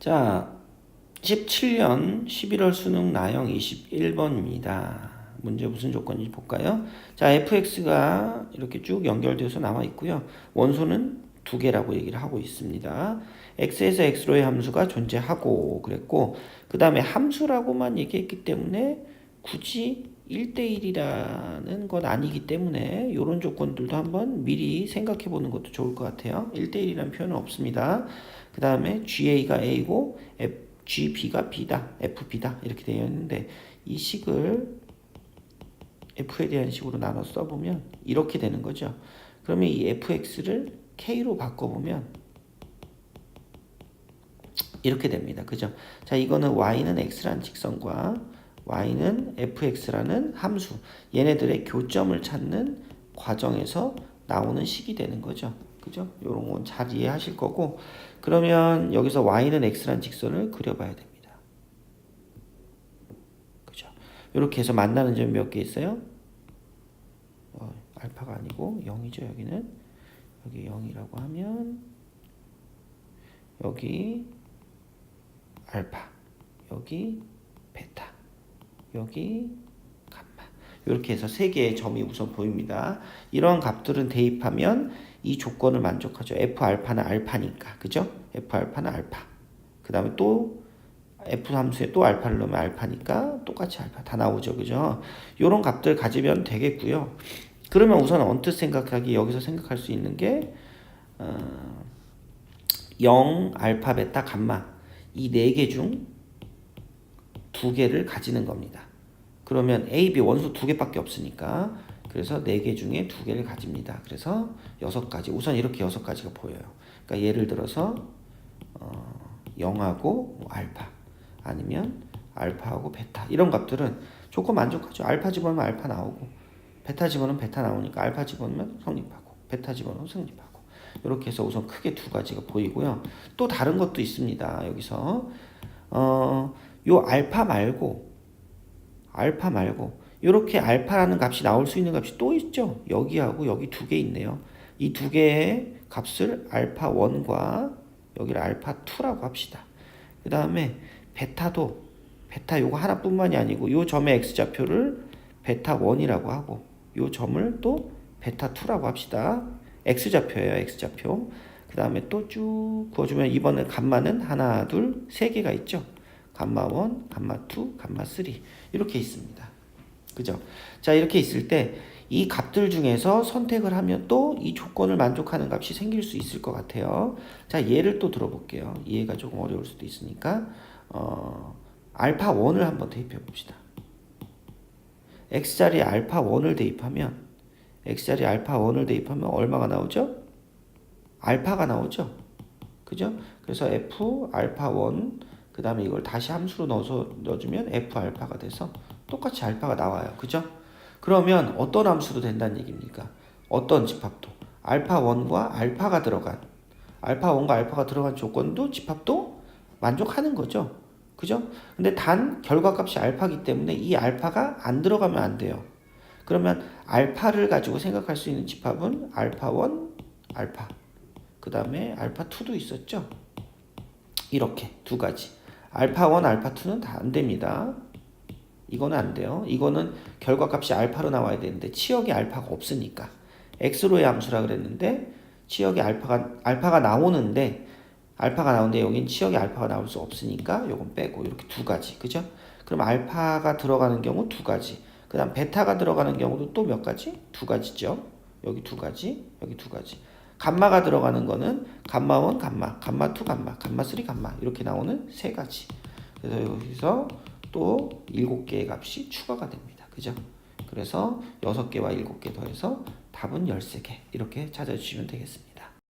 자, 17년 11월 수능 나형 21번입니다. 문제 무슨 조건인지 볼까요? 자, fx가 이렇게 쭉 연결되어서 나와 있고요. 원소는 두 개라고 얘기를 하고 있습니다. x에서 x로의 함수가 존재하고 그랬고 그 다음에 함수라고만 얘기했기 때문에 굳이 1대1이라는 건 아니기 때문에 이런 조건들도 한번 미리 생각해 보는 것도 좋을 것 같아요. 1대1이라는 표현은 없습니다. 그 다음에 GA가 A고 F, GB가 B다, FB다 이렇게 되어 있는데 이 식을 F에 대한 식으로 나눠 써보면 이렇게 되는 거죠. 그러면 이 FX를 K로 바꿔보면 이렇게 됩니다. 그죠? 자, 이거는 Y는 X라는 직선과 Y는 fx라는 함수 얘네들의 교점을 찾는 과정에서 나오는 식이 되는 거죠. 그죠? 요런 건 잘 이해하실 거고 그러면 여기서 y는 x라는 직선을 그려봐야 됩니다. 그죠? 이렇게 해서 만나는 점이 몇개 있어요? 어, 알파가 아니고 0이죠. 여기는 여기 0이라고 하면 여기 알파 여기 베타 여기 감마 이렇게 해서 세 개의 점이 우선 보입니다. 이러한 값들은 대입하면 이 조건을 만족하죠. f 알파는 알파니까 그죠? f 알파는 알파. 그 다음에 또 f 함수에 또 알파를 넣으면 알파니까 똑같이 알파 다 나오죠, 그죠? 이런 값들 가지면 되겠고요. 그러면 우선 언뜻 생각하기 여기서 생각할 수 있는 게 어, 0, 알파, 베타, 감마 이 네 개 중 두 개를 가지는 겁니다. 그러면 A, B 원소 두 개밖에 없으니까 그래서 네 개 중에 두 개를 가집니다. 그래서 여섯 가지 우선 이렇게 여섯 가지가 보여요. 그러니까 예를 들어서 어, 0하고 뭐 알파 아니면 알파하고 베타 이런 값들은 조건 만족하죠. 알파 집어넣으면 알파 나오고 베타 집어넣으면 베타 나오니까 알파 집어넣으면 성립하고 베타 집어넣으면 성립하고 이렇게 해서 우선 크게 두 가지가 보이고요. 또 다른 것도 있습니다. 여기서 어, 요 알파 말고 알파 말고 이렇게 알파라는 값이 나올 수 있는 값이 또 있죠. 여기하고 여기 두 개 있네요. 이 두 개의 값을 알파 1과 여기를 알파 2라고 합시다. 그 다음에 베타도 베타 요거 하나뿐만이 아니고 요 점의 x 좌표를 베타 1이라고 하고 요 점을 또 베타 2라고 합시다. x 좌표예요. x 좌표. 그 다음에 또 쭉 그어주면 이번에 감마는 하나, 둘, 세 개가 있죠. 감마 1, 감마 2, 감마 3 이렇게 있습니다. 그죠? 자 이렇게 있을 때 이 값들 중에서 선택을 하면 또 이 조건을 만족하는 값이 생길 수 있을 것 같아요. 자 예를 또 들어볼게요. 이해가 조금 어려울 수도 있으니까 어, 알파 1을 한번 대입해 봅시다. x자리에 알파 1을 대입하면 x자리에 알파 1을 대입하면 얼마가 나오죠? 알파가 나오죠. 그죠? 그래서 f 알파 1 그 다음에 이걸 다시 함수로 넣어서 넣어주면 f 알파가 돼서 똑같이 알파가 나와요. 그죠? 그러면 어떤 함수도 된다는 얘기입니까? 어떤 집합도 알파 1과 알파가 들어간 알파 1과 알파가 들어간 조건도 집합도 만족하는 거죠. 그죠? 근데 단 결과값이 알파기 때문에 이 알파가 안 들어가면 안 돼요. 그러면 알파를 가지고 생각할 수 있는 집합은 알파 1, 알파. 그 다음에 알파 2도 있었죠. 이렇게 두 가지. 알파 1, 알파 2는 다 안 됩니다. 이거는 안 돼요. 이거는 결과값이 알파로 나와야 되는데 치역이 알파가 없으니까 x로의 함수라 그랬는데 치역이 알파가 알파가 나오는데 알파가 나오는데 여긴 치역이 알파가 나올 수 없으니까 요건 빼고 이렇게 두 가지. 그죠? 그럼 알파가 들어가는 경우 두 가지. 그다음 베타가 들어가는 경우도 또 몇 가지? 두 가지죠. 여기 두 가지, 여기 두 가지. 감마가 들어가는 거는 감마 1, 감마, 감마 2, 감마, 감마 3, 감마 이렇게 나오는 세 가지. 그래서 여기서 또 일곱 개의 값이 추가가 됩니다. 그죠? 그래서 여섯 개와 일곱 개 더해서 답은 열세 개 이렇게 찾아주시면 되겠습니다.